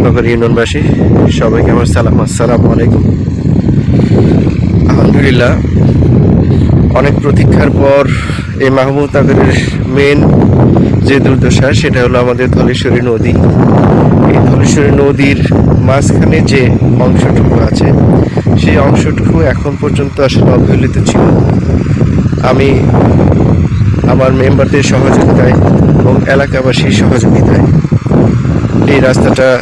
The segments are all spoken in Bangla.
মাহমুদনগর ইউনিয়নবাসী সবাইকে আমার সালাম, আসসালামু আলাইকুম। আলহামদুলিল্লাহ, অনেক প্রতীক্ষার পর এই মাহমুদ মাহমুদনগরের মেন যে দুর্দশা, সেটা হলো আমাদের ধলেশ্বরী নদী। এই ধলেশ্বরী নদীর মাঝখানে যে অংশটুকু আছে, সেই অংশটুকু এখন পর্যন্ত আসলে অবহেলিত ছিল। আমি আমার মেম্বারদের সহযোগিতায় এবং এলাকাবাসীর সহযোগিতায় এই রাস্তাটা,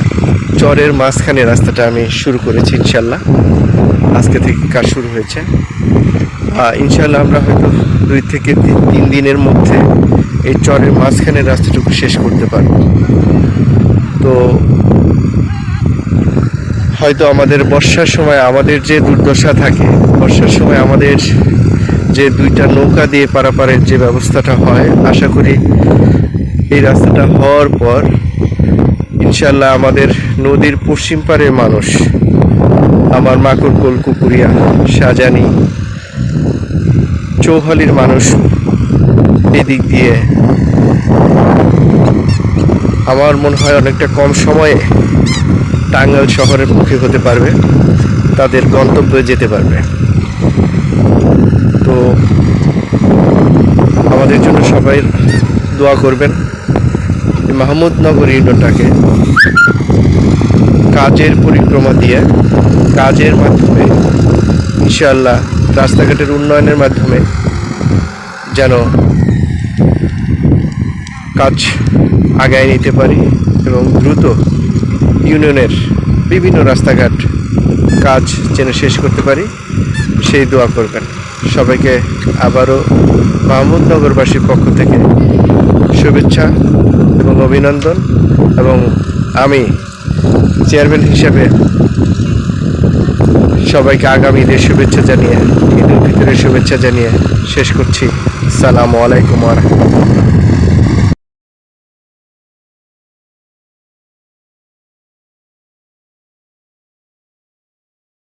চরের মাঝখানে রাস্তাটা আমি শুরু করেছি ইনশাল্লাহ। আজকে থেকে কাজ শুরু হয়েছে। ইনশাল্লাহ আমরা হয়তো দুই থেকে তিন- দিনের মধ্যে এই চরের মাঝখানে রাস্তাটুকু শেষ করতে পারব। তো হয়তো আমাদের বর্ষার সময় আমাদের যে দুর্দশা থাকে, বর্ষার সময় আমাদের যে দুইটা নৌকা দিয়ে পারাপারের যে ব্যবস্থাটা হয়, আশা করি এই রাস্তাটা হওয়ার পর ইনশাল্লাহ আমাদের নদীর পশ্চিম পাড়ের মানুষ। আমার মাকড়কোল কুকুরিয়া, সাজানি, চৌহালির মানুষ এদিক দিয়ে। আমার মনে হয় অনেকটা কম সময়ে টাঙ্গাইল শহরের মুখে হতে পারবে, তাদের গন্তব্যে যেতে পারবে। তো আমাদের জন্য সবাই দোয়া করবেন। মাহমুদনগর ইউনিয়নটাকে কাজের পরিক্রমা দিয়ে, কাজের মাধ্যমে ইনশাআল্লাহ রাস্তাঘাটের উন্নয়নের মাধ্যমে যেন কাজ আগায় নিতে পারি এবং দ্রুত ইউনিয়নের বিভিন্ন রাস্তাঘাট কাজ যেন শেষ করতে পারি, সেই দোয়া করবেন। সবাইকে আবারও মাহমুদনগরবাসীর পক্ষ থেকে শুভেচ্ছা। অভিনন্দন এবং আমি চেয়ারম্যান হিসেবে সবাইকে আগামী ঈদের শুভেচ্ছা জানিয়ে, ঈদের ভিতরে শুভেচ্ছা জানিয়ে শেষ করছি। সালামু আলাইকুম রহমতুল্লাহ।